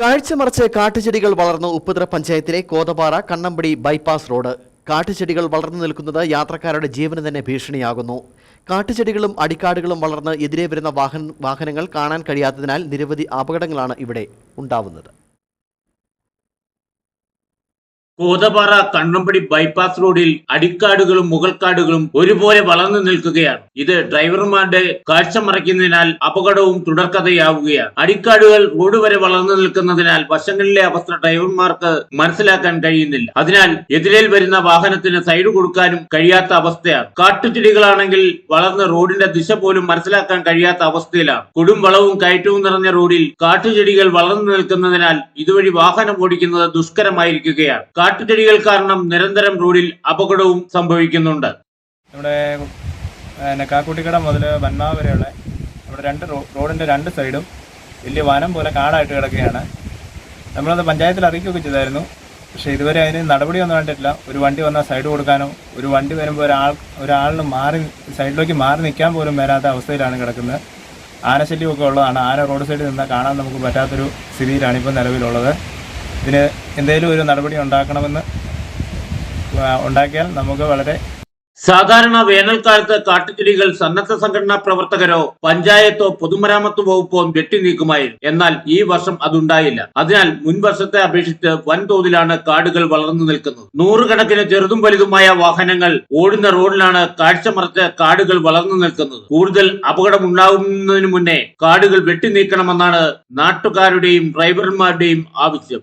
കാഴ്ചമറച്ച് കാട്ടുചെടികൾ വളർന്ന ഉപ്പുതറ പഞ്ചായത്തിലെ Kothapara Kannampadi bypass road. കാട്ടുചെടികൾ വളർന്നു നിൽക്കുന്നത് യാത്രക്കാരുടെ ജീവന് തന്നെ ഭീഷണിയാകുന്നു. കാട്ടുചെടികളും അടിക്കാടുകളും വളർന്ന് എതിരെ വരുന്ന വാഹന വാഹനങ്ങൾ കാണാൻ കഴിയാത്തതിനാൽ നിരവധി അപകടങ്ങളാണ് ഇവിടെ ഉണ്ടാവുന്നത്. കോതപാറ കണ്ണമ്പടി ബൈപ്പാസ് റോഡിൽ അടിക്കാടുകളും മുകൾക്കാടുകളും ഒരുപോലെ വളർന്നു നിൽക്കുകയാണ്. ഇത് ഡ്രൈവർമാരുടെ കാഴ്ച മറയ്ക്കുന്നതിനാൽ അപകടവും തുടർക്കഥയാവുകയാണ്. അടിക്കാടുകൾ റോഡ് വരെ വളർന്നു നിൽക്കുന്നതിനാൽ വശങ്ങളിലെ അവസ്ഥ ഡ്രൈവർമാർക്ക് മനസ്സിലാക്കാൻ കഴിയുന്നില്ല. അതിനാൽ എതിരെ വരുന്ന വാഹനത്തിന് സൈഡ് കൊടുക്കാനും കഴിയാത്ത അവസ്ഥയാണ്. കാട്ടുചെടികളാണെങ്കിൽ വളർന്ന റോഡിന്റെ ദിശ പോലും മനസ്സിലാക്കാൻ കഴിയാത്ത അവസ്ഥയിലാണ്. കൊടും വളവും കയറ്റവും നിറഞ്ഞ റോഡിൽ കാട്ടുചെടികൾ വളർന്നു നിൽക്കുന്നതിനാൽ ഇതുവഴി വാഹനം ഓടിക്കുന്നത് ദുഷ്കരമായിരിക്കുകയാണ്. കാട്ടുചെടികൾ കാരണം നിരന്തരം റോഡിൽ അപകടവും സംഭവിക്കുന്നുണ്ട്. നമ്മുടെ കാക്കുട്ടിക്കട മുതൽ വന്മാ വരെയുള്ള നമ്മുടെ രണ്ട് റോഡിന്റെ രണ്ട് സൈഡും വലിയ വനം പോലെ കാടായിട്ട് കിടക്കുകയാണ്. നമ്മളത് പഞ്ചായത്തിൽ അറിയിക്കുകയൊക്കെ ചെയ്തായിരുന്നു. പക്ഷേ ഇതുവരെ അതിന് നടപടിയൊന്നും കണ്ടിട്ടില്ല. ഒരു വണ്ടി വന്നാൽ സൈഡ് കൊടുക്കാനോ ഒരു വണ്ടി വരുമ്പോൾ ഒരാൾ ഒരാളിന് മാറി സൈഡിലേക്ക് മാറി നിൽക്കാൻ പോലും വരാത്ത അവസ്ഥയിലാണ് കിടക്കുന്നത്. ആനശല്യമൊക്കെ ഉള്ളതാണ്. ആന റോഡ് സൈഡിൽ നിന്നാൽ കാണാൻ നമുക്ക് പറ്റാത്തൊരു സ്ഥിതിയിലാണ് ഇപ്പോൾ നിലവിലുള്ളത്. ഇതിന് എന്തെങ്കിലും ഒരു നടപടി ഉണ്ടാക്കണമെന്ന് ഉണ്ടാക്കിയാൽ നമുക്ക് വളരെ സാധാരണ വേനൽക്കാലത്ത് കാട്ടുചെടികൾ സന്നദ്ധ സംഘടനാ പ്രവർത്തകരോ പഞ്ചായത്തോ പൊതുമരാമത്ത് വകുപ്പോ വെട്ടി നീക്കുമായിരുന്നു. എന്നാൽ ഈ വർഷം അതുണ്ടായില്ല. അതിനാൽ മുൻവർഷത്തെ അപേക്ഷിച്ച് വൻതോതിലാണ് കാടുകൾ വളർന്നു നിൽക്കുന്നത്. നൂറുകണക്കിന് ചെറുതും വലുതുമായ വാഹനങ്ങൾ ഓടുന്ന റോഡിലാണ് കാഴ്ച മറച്ച് കാടുകൾ വളർന്നു നിൽക്കുന്നത്. കൂടുതൽ അപകടമുണ്ടാകുന്നതിന് മുന്നേ കാടുകൾ വെട്ടി നീക്കണമെന്നാണ് നാട്ടുകാരുടെയും ഡ്രൈവർമാരുടെയും ആവശ്യം.